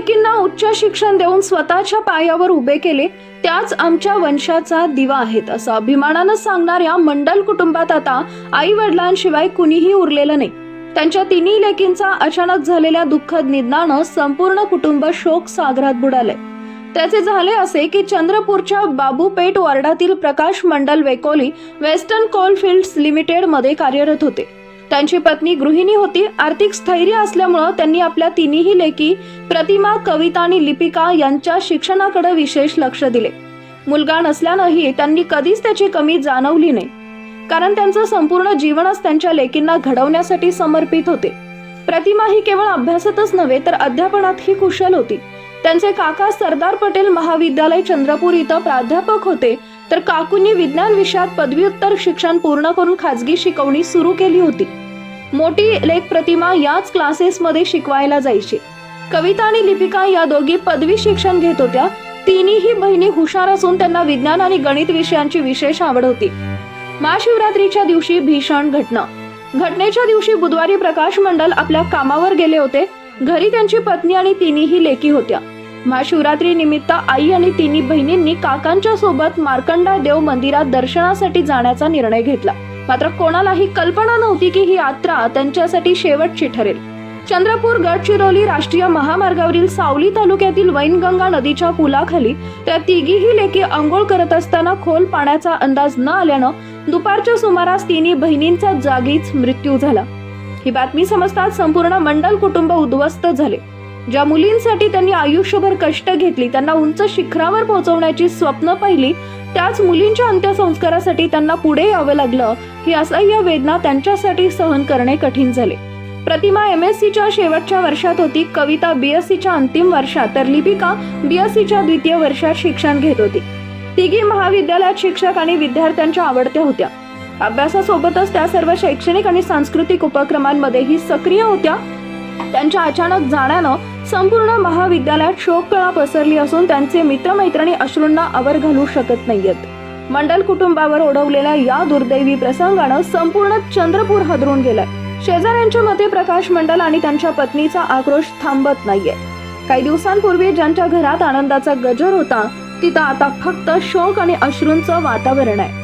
लेकींना उच्च शिक्षण देऊन स्वतःच्या पायावर उभे केले त्याच आमच्या वंशाचा दिवा आहेत असं अभिमानानं सांगणाऱ्या मंडल कुटुंबात आता आई वडिलांशिवाय कुणीही उरलेलं नाही. त्यांच्या तिन्ही लेकींचा अचानक झालेल्या दुःखद निधनानं संपूर्ण कुटुंब शोक सागरात बुडाले त्याचे झाले असे की चंद्रपूरच्या बाबूपेठ वार्डातील प्रकाश मंडल वेकोली वेस्टर्न कोलफिल्ड्स लिमिटेडमध्ये कार्यरत होते. त्यांची पत्नी गृहिणी होती. आर्थिक स्थैर्य असल्यामुळं त्यांनी आपल्या तिन्ही लेखी प्रतिमा कविता आणि लिपिका यांच्या शिक्षणाकडे विशेष लक्ष दिले. मुलगा नसल्यानंही त्यांनी कधीच त्याची कमी जाणवली नाही. कारण त्यांचं संपूर्ण जीवनच त्यांच्या लेकींना घडवण्यासाठी समर्पित होते. प्रतिमा ही केवळ अभ्यासातच नव्हे तर अध्यापनातही कुशल होती. त्यांचे काका सरदार पटेल महाविद्यालय चंद्रपूर इथं प्राध्यापक होते. तर काकूंनी विज्ञान विषयात पदव्युत्तर शिक्षण पूर्ण करून खाजगी शिकवणी सुरू केली होती. मोठी लेख प्रतिमा याच क्लासेसमध्ये शिकवायला जायची. कविता आणि लिपिका या दोघी पदवी शिक्षण घेत होत्या. तिन्ही बहिणी हुशार असून त्यांना विज्ञान आणि गणित विषयांची विशेष आवड होती. महाशिवरात्रीच्या दिवशी भीषण घटना. घटनेच्या दिवशी बुधवारी प्रकाश मंडल आपल्या कामावर गेले होते. घरी त्यांची पत्नी आणि तिन्ही लेकी होत्या. महाशिवरात्रीनिमित्त आई आणि तिन्ही बहिणींनी काकांच्या सोबत मार्कंडा देव मंदिरात दर्शनासाठी जाण्याचा निर्णय घेतला. मात्र कोणालाही कल्पना नव्हती की ही यात्रा त्यांच्यासाठी शेवटची ठरेल. चंद्रपूर गडचिरोली राष्ट्रीय महामार्गावरील सावली तालुक्यातील वैनगंगा नदीच्या पुलाखाली त्या तिघीही लेखी आंघोळ करत असताना खोल पाण्याचा अंदाज न आल्यानं दुपारच्या सुमारास तिन्ही बहिणींचा जागीच मृत्यू झाला. ही बातमी समजताच संपूर्ण मंडल कुटुंब उद्ध्वस्त झाले. ज्या मुलींसाठी त्यांनी आयुष्यभर कष्ट घेतली त्यांना उंच शिखरावर पोहोचवण्याची स्वप्न पाहिली त्याच मुलींच्या अंत्यसंस्कारासाठी त्यांना पुढे यावं लागलं ही असह्य वेदना त्यांच्यासाठी सहन करणे कठीण झाले. प्रतिमा एम एस सीच्या शेवटच्या वर्षात होती कविता बी एस सीच्या अंतिम वर्षात तर लिपिका बी एस सीच्या द्वितीय वर्षात शिक्षण घेत होती. तिघी महाविद्यालयात शिक्षक आणि विद्यार्थ्यांच्या आवडत्या होत्या. अभ्यासासोबतच त्या सर्व शैक्षणिक आणि सांस्कृतिक उपक्रमांमध्येही सक्रिय होत्या. त्यांच्या अचानक जाण्यानं संपूर्ण महाविद्यालयात शोककळा पसरली असून त्यांचे मित्रमैत्रिणी अश्रूंना आवर घालू शकत नाहीयेत. मंडल कुटुंबावर ओढवलेल्या या दुर्दैवी प्रसंगानं संपूर्ण चंद्रपूर हदरून गेलाय. शेजाऱ्यांच्या मते प्रकाश मंडल आणि त्यांच्या पत्नीचा आक्रोश थांबत नाहीये. काही दिवसांपूर्वी ज्यांच्या घरात आनंदाचा गजर होता तिथं आता फक्त शोक आणि अश्रूंचं वातावरण आहे.